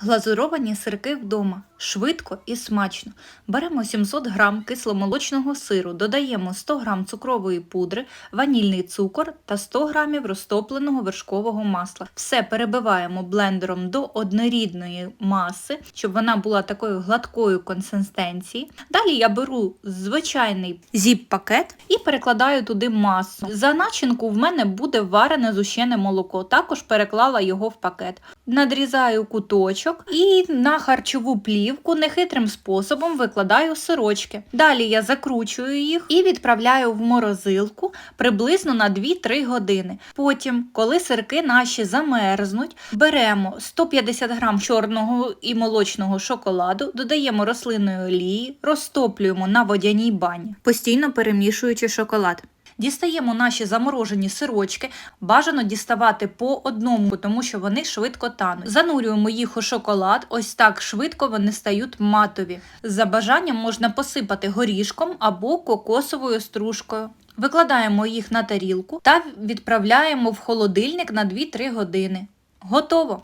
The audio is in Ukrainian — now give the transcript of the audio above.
Глазуровані сирки вдома. Швидко і смачно. Беремо 700 г кисломолочного сиру, додаємо 100 г цукрової пудри, ванільний цукор та 100 г розтопленого вершкового масла. Все перебиваємо блендером до однорідної маси, щоб вона була такою гладкою консистенції. Далі я беру звичайний зіп-пакет і перекладаю туди масу. За начинку в мене буде варене зущене молоко. Також переклала його в пакет. Надрізаю куточок і на харчову плівку нехитрим способом викладаю сирочки. Далі я закручую їх і відправляю в морозилку приблизно на 2-3 години. Потім, коли сирки наші замерзнуть, беремо 150 г чорного і молочного шоколаду, додаємо рослинної олії, розтоплюємо на водяній бані, постійно перемішуючи шоколад. Дістаємо наші заморожені сирочки, бажано діставати по одному, тому що вони швидко тануть. Занурюємо їх у шоколад, ось так швидко вони стають матові. За бажанням можна посипати горішком або кокосовою стружкою. Викладаємо їх на тарілку та відправляємо в холодильник на 2-3 години. Готово!